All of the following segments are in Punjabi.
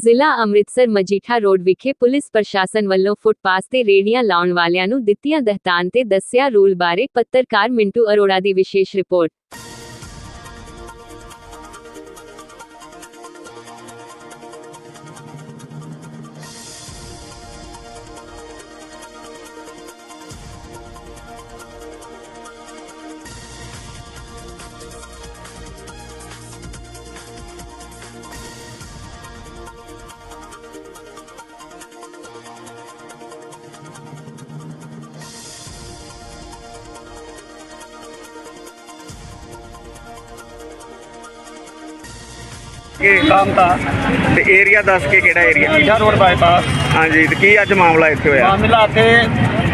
ਜ਼ਿਲ੍ਹਾ ਅੰਮ੍ਰਿਤਸਰ ਮਜੀਠਾ ਰੋਡ ਵਿਖੇ ਪੁਲਿਸ ਪ੍ਰਸ਼ਾਸਨ ਵੱਲੋਂ ਫੁੱਟਪਾਥ ਤੇ ਰੇੜੀਆਂ ਲਾਉਣ ਵਾਲਿਆਂ ਨੂੰ ਦਿੱਤੀਆਂ ਦਹਤਾਨ ਤੇ ਦੱਸਿਆ ਰੂਲ ਬਾਰੇ ਪੱਤਰਕਾਰ ਮਿੰਟੂ ਅਰੋੜਾ ਦੀ ਵਿਸ਼ੇਸ਼ ਰਿਪੋਰਟ। ਕਿ ਕੰਮ ਤਾਂ ਤੇ ਏਰੀਆ ਦੱਸ ਕੇ ਕਿਹੜਾ ਏਰੀਆ ਮੀਠਾ ਰੋਡ ਬਾਈਪਾਸ ਹਾਂਜੀ ਤੇ ਕੀ ਅੱਜ ਮਾਮਲਾ ਇੱਥੇ ਹੋਇਆ? ਮਾਮਲਾ ਤੇ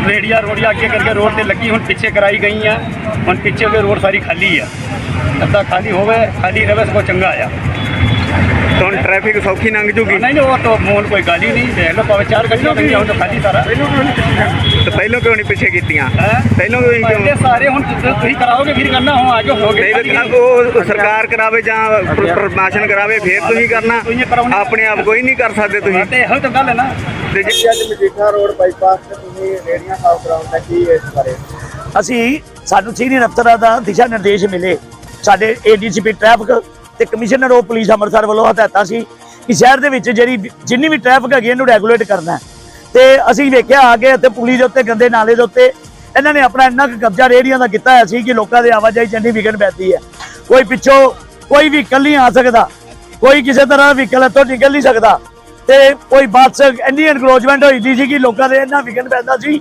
ਰੇੜੀਆਂ ਰੋੜੀਆਂ ਅੱਗੇ ਕਰਕੇ ਰੋਡ ਤੇ ਲੱਗੀ ਹੁਣ ਪਿੱਛੇ ਕਰਾਈ ਗਈ ਆ। ਹੁਣ ਪਿੱਛੇ ਵੀ ਰੋਡ ਸਾਰੀ ਖਾਲੀ ਆ। ਅੱਧਾ ਖਾਲੀ ਹੋਵੇ ਖਾਲੀ ਰਵੇ ਸਗੋਂ ਚੰਗਾ ਆ। ਟ੍ਰੈਫਿਕ ਸੌਖੀ ਲੰਘ ਜੂਗੀ। ਨਹੀਂ ਨਹੀਂ ਉਹ ਤਾਂ ਮੋਲ ਕੋਈ ਗੱਲ ਹੀ ਨਹੀਂ ਦੇਖ ਲਓ ਭਾਵੇਂ ਚਾਰ ਗੱਡੀਆਂ ਹੁਣ ਤਾਂ ਖਾਲੀ ਸਾਰਾ। ਤੇ ਪਹਿਲਾਂ ਕਿਉਂ ਨਹੀਂ ਪਿੱਛੇ ਕੀਤੀਆਂ? ਪਹਿਲਾਂ ਕਿਉਂ ਪਹਿਲੇ ਕਿਉਂ ਸਾਰੇ ਹੁਣ ਤੁਸੀਂ ਕਰਾਓਗੇ ਫਿਰ ਕਰਨਾ ਹੁਣ ਆਗੇ ਹੋਗੇ ਨਹੀਂ ਉਹ ਸਰਕਾਰ ਕਰਾਵੇ ਜਾਂ ਪ੍ਰ- ਪ੍ਰਸ਼ਾਸਨ ਕਰਾਵੇ ਫੇਰ ਤੁਸੀਂ ਕਰਨਾ। ਆਪਣੇ ਆਪ ਕੋਈ ਨਹੀਂ ਕਰ ਸਕਦੇ ਤੁਸੀਂ। ਤੇ ਇਹੋ ਤਾਂ ਗੱਲ ਹੈ ਨਾ। ਤੇ ਜੇ- ਅੱਜ ਮਜੀਠਾ ਰੋਡ ਬਾਈਪਾਸ ਤੇ ਤੁਸੀਂ ਰੇੜੀਆਂ ਸਾਫ਼ ਕਰਾਉਣ ਦਾ ਕੀ ਇਸ ਬਾਰੇ? ਅਸੀਂ ਸਾਨੂੰ ਸੀਨੀਅਰ ਅਫਸਰਾਂ ਦਾ ਦਿਸ਼ਾ ਨਿਰਦੇਸ਼ ਮਿਲੇ। ਸਾਡੇ ਏਡੀਸੀਪੀ ਟ੍ਰੈਫਿਕ ਤੇ ਕਮਿਸ਼ਨਰ ਆਫ ਪੁਲਿਸ ਅੰਮ੍ਰਿਤਸਰ ਵੱਲੋਂ ਹਦਾਇਤਾਂ ਸੀ ਕਿ ਸ਼ਹਿਰ ਦੇ ਵਿੱਚ ਜਿਹੜੀ ਜਿੰਨੀ ਵੀ ਟ੍ਰੈਫਿਕ ਹੈਗੀ ਇਹਨੂੰ ਰੈਗੂਲੇਟ ਕਰਨਾ ਹੈ। ਤੇ ਅਸੀਂ ਵੇਖਿਆ ਆ ਕੇ ਇੱਥੇ ਪੁਲਿਸ ਦੇ ਉੱਤੇ, ਗੰਦੇ ਨਾਲੇ ਦੇ ਉੱਤੇ ਇਹਨਾਂ ਨੇ ਆਪਣਾ ਇੰਨਾ ਕੁ ਕਬਜ਼ਾ ਰੇਹੜੀਆਂ ਦਾ ਕੀਤਾ ਹੋਇਆ ਸੀ ਕਿ ਲੋਕਾਂ ਦੇ ਆਵਾਜਾਈ ਚੰਡੀ ਵਿਗੜ ਪੈਂਦੀ ਹੈ ਕੋਈ ਪਿੱਛੋਂ ਕੋਈ ਵਹੀਕਲ ਨਹੀਂ ਆ ਸਕਦਾ, ਕੋਈ ਕਿਸੇ ਤਰ੍ਹਾਂ ਦਾ ਵਹੀਕਲ ਇੱਥੋਂ ਨਿਕਲ ਨਹੀਂ ਸਕਦਾ ਤੇ ਕੋਈ ਬੱਸ ਇੰਨੀ ਐਨਕਲੋਜਮੈਂਟ ਹੋਈ ਦੀ ਸੀ ਕਿ ਲੋਕਾਂ ਦੇ ਇੰਨਾ ਵਿਗੜ ਪੈਂਦਾ ਸੀ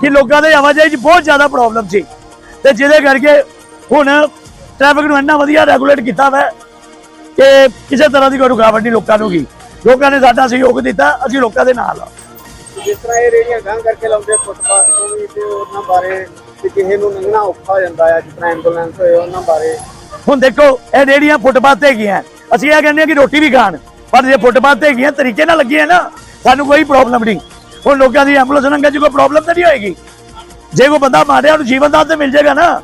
ਕਿ ਲੋਕਾਂ ਦੇ ਆਵਾਜਾਈ 'ਚ ਬਹੁਤ ਜ਼ਿਆਦਾ ਪ੍ਰੋਬਲਮ ਸੀ ਤੇ ਜਿਹਦੇ ਕਰਕੇ ਹੁਣ ਟ੍ਰੈਫਿਕ ਨੂੰ ਇੰਨਾ ਵਧੀਆ ਰੈਗੂਲੇਟ ਕੀਤਾ ਵਾ ਕਿ ਕਿਸੇ ਤਰ੍ਹਾਂ ਦੀ ਕੋਈ ਰੁਕਾਵਟ ਨਹੀਂ ਲੋਕਾਂ ਨੂੰ ਗਈ। ਲੋਕਾਂ ਨੇ ਸਾਡਾ ਸਹਿਯੋਗ ਦਿੱਤਾ ਅਸੀਂ ਲੋਕਾਂ ਦੇ ਨਾਲ ਆ। ਜਿਸ ਤਰ੍ਹਾਂ ਇਹ ਰੇੜੀਆਂ ਗਾਂ ਕਰਕੇ ਲਾਉਂਦੇ ਫੁੱਟਪਾਥ ਤੋਂ ਵੀ ਤੇ ਉਹਨਾਂ ਬਾਰੇ ਤੇ ਕਿਸੇ ਨੂੰ ਲੰਘਣਾ ਔਖਾ ਹੋ ਜਾਂਦਾ ਹੈ ਜਿਸ ਤਰ੍ਹਾਂ ਐਂਬੂਲੈਂਸ ਹੋਏ ਉਹਨਾਂ ਬਾਰੇ। ਹੁਣ ਦੇਖੋ ਇਹ ਰੇੜੀਆਂ ਫੁੱਟਪਾਥ ਤੇ ਹੈਗੀਆਂ ਅਸੀਂ ਇਹ ਕਹਿੰਦੇ ਹਾਂ ਕਿ ਰੋਟੀ ਵੀ ਖਾਣ ਪਰ ਜੇ ਫੁੱਟਪਾਥ ਤੇ ਹੈਗੀਆਂ ਤਰੀਕੇ ਨਾਲ ਲੱਗੀਆਂ ਨਾ ਸਾਨੂੰ ਕੋਈ ਪ੍ਰੋਬਲਮ ਨਹੀਂ। ਹੁਣ ਲੋਕਾਂ ਦੀ ਐਂਬੂਲੈਂਸ ਲੰਘਣ 'ਚ ਕੋਈ ਪ੍ਰੋਬਲਮ ਤਾਂ ਨਹੀਂ ਹੋਏਗੀ? ਜੇ ਕੋਈ ਬੰਦਾ ਮਾਰਿਆ ਉਹਨੂੰ ਜੀਵਨ ਦਾਨ ਤੇ ਮਿਲ ਜਾਏਗਾ ਨਾ।